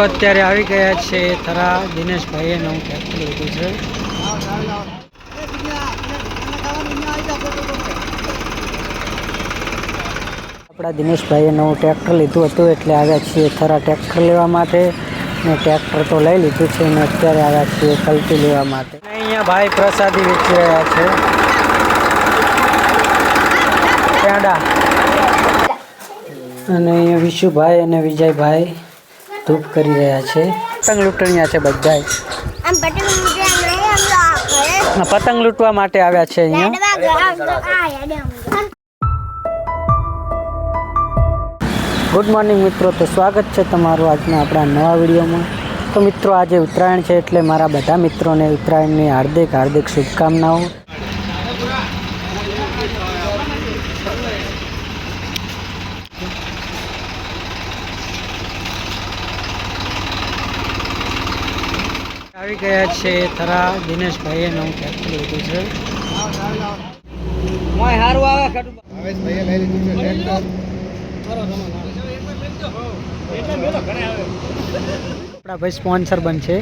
અત્યારે આવી ગયા છે થરા, દિનેશભાઈએ નવું ટ્રેક્ટર લીધું છે. આપણા દિનેશભાઈએ નવું ટ્રેક્ટર લીધું હતું એટલે આવ્યા છીએ થરા ટ્રેક્ટર લેવા માટે ને ટ્રેક્ટર તો લઈ લીધું છે ને અત્યારે આવ્યા છીએ કલ્ટી લેવા માટે. અહીંયા ભાઈ પ્રસાદી વેચી રહ્યા છે. અને અહીંયા વિશુભાઈ અને વિજયભાઈ. ધૂપ કરી રહ્યા છે. પતંગ લૂંટણીયા છે બધાય. પતંગ લૂંટવા માટે આવ્યા છે અહીંયા. ગુડ મોર્નિંગ મિત્રો તો સ્વાગત છે તમારું આજના આપણા નવા વિડીયોમાં. તો મિત્રો આજે ઉત્તરાયણ છે એટલે મારા બધા મિત્રોને ઉત્તરાયણની હાર્દિક હાર્દિક શુભકામનાઓ. આવી ગયા છે થરા દિનેશભાઈએ નવું ટ્રેક્ટર લીધું છે આપણા ભાઈ સ્પોન્સર બનશે.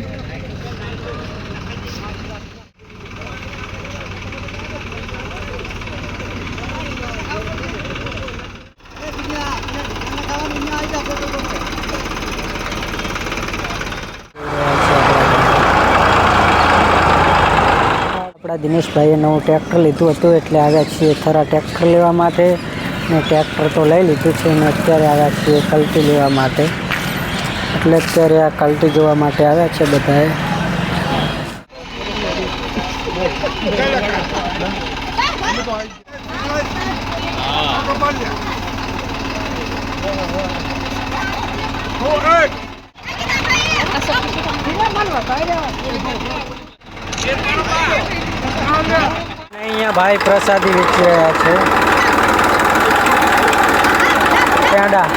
આપણા દિનેશભાઈએ નવું ટ્રેક્ટર લીધું હતું એટલે આવ્યા છીએ થરા ટ્રેક્ટર લેવા માટે. ને ટ્રેક્ટર તો લઈ લીધું છે ને અત્યારે આવ્યા છીએ કલ્ટી લેવા માટે. એટલે અત્યારે આ કલ્ટી જોવા માટે આવ્યા છે બધાએ. અને અહીંયા ભાઈ પ્રસાદી વેચી રહ્યા છે. પેંડા.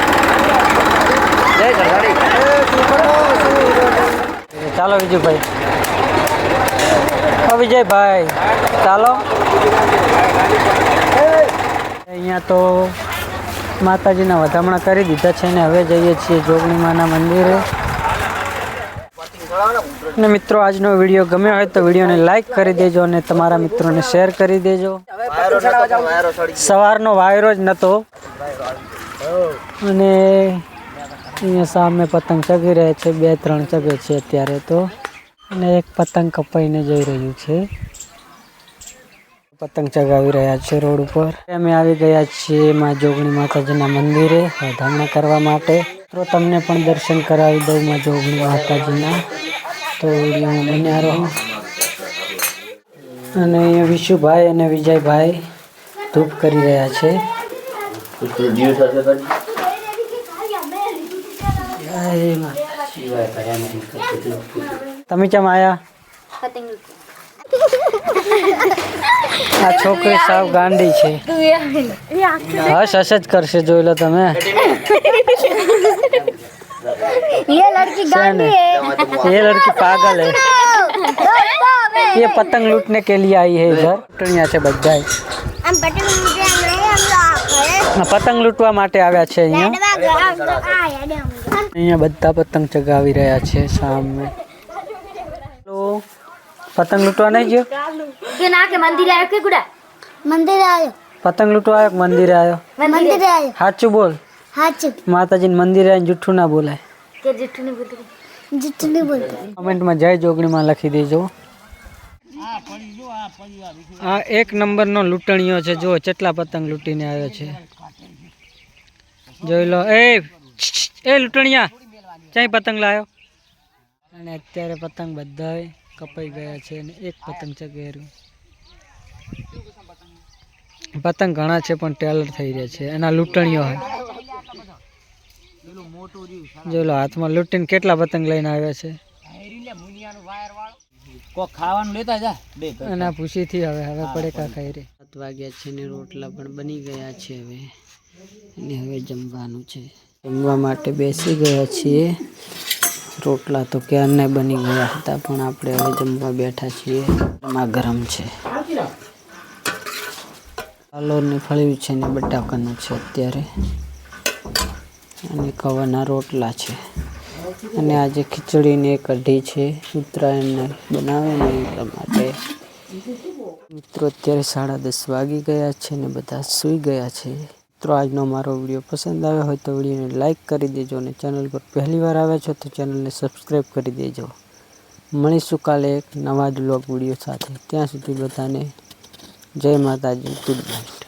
ચાલો વિજયભાઈ. ઓ વિજયભાઈ ચાલો. અહીંયા તો માતાજીના વધામણા કરી દીધા છે ને હવે જઈએ છીએ જોગણીમાના મંદિરે. અને મિત્રો, આજનો વીડિયો ગમ્યો હોય તો વિડીયોને લાઈક કરી દેજો અને તમારા મિત્રોને શેર કરી દેજો. સવારનો વાયરો જ નહોતો અને અહીંયા સામે પતંગ ચગી રહે છે, બે ત્રણ ચગે છે અત્યારે તો. અને એક પતંગ કપાઈને જઈ રહ્યું છે. પતંગ ચગાવી રહ્યા છે રોડ ઉપર. અમે આવી ગયા છીએ માં જોગણી માતાજીના મંદિરે વધામણા કરવા માટે. તો તમને પણ દર્શન કરાવી દઉં માં જોગણી માતાજીના. તો વિડીયોમાં બન્યા રહો. અને અહીંયા વિશુભાઈ અને વિજયભાઈ ધૂપ કરી રહ્યા છે. તમે કેમ આયા? આ છોકરી સાવ ગાંડી છે. હસ હસ જ કરશે, જોઈ લો તમે. ये लड़की છે ને ये लड़की पागल है ये पतंग लूटने के लिए आई है इधर લૂંટણીયા છે બધાય આમ પતંગ લૂંટે આમ લઈ આમ તો આ ઘરે આ પતંગ લૂંટવા માટે આવ્યા છે અહીંયા લાડવા ઘર આમ તો આ હેડે આમ. અહીંયા બધા પતંગ ચગાવી રહ્યા છે સામે હેલો પતંગ લૂંટવા નહીં ગયો કે ના કે મંદિરે આવ્યો કે ગુડા મંદિરે આવ્યો પતંગ લૂંટવા આવ્યો કે મંદિરે આવ્યો મંદિરે આવ્યો સાચું બોલ હાચું માતાજીને મંદિરે આવીને જુઠ્ઠું ના બોલાય કે જીઠું નહીં બોલતું જીઠું નહીં બોલતું. કમેન્ટમાં જય જોગણીમાં લખી દેજો. આ એક નંબરનો લૂંટણીયો છે. જો કેટલા પતંગ લૂંટીને આવ્યો છે. જોઈ લો. એ એ લૂંટણીયા ક્યાંય પતંગ લાવ્યો અને અત્યારે પતંગ બધાય કપાઈ ગયા છે અને એક પતંગ ચગેર્યું પતંગ ઘણા છે પણ ટેલર થઈ રહ્યા છે. એના લૂંટણીઓ હોય જોઈ લો હાથમાં લૂંટીને કેટલા પતંગ લઈને આવ્યા છે. ખાવાનું લેતા જા બે અને પૂછીથી હવે હવે પડે કા ખાઈ રે. સાત વાગ્યા છે ને રોટલા પણ બની ગયા છે હવે. અને હવે જમવાનું છે. જમવા માટે બેસી ગયા છીએ. રોટલા તો ક્યારના બની ગયા હતા પણ આપણે હવે જમવા બેઠા છીએ. એમાં ગરમ છે. પાલોરની ફળ્યું છે ને બટાકાનું છે અત્યારે. અને કવાના રોટલા છે. અને આજે ખીચડીને કઢી છે. ઉત્તરાયણને બનાવે એટલા માટે. મિત્રો, અત્યારે સાડા દસ વાગી ગયા છે ને બધા સૂઈ ગયા છે. મિત્રો, આજનો મારો વીડિયો પસંદ આવ્યો હોય તો વિડીયોને લાઇક કરી દેજો અને ચેનલ પર પહેલી વાર આવ્યા છો તો ચેનલને સબસ્ક્રાઈબ કરી દેજો. મળીશું કાલે એક નવા જ બ્લોગ વીડિયો સાથે. ત્યાં સુધી બધાને જય માતાજી, ગુડ નાઇટ.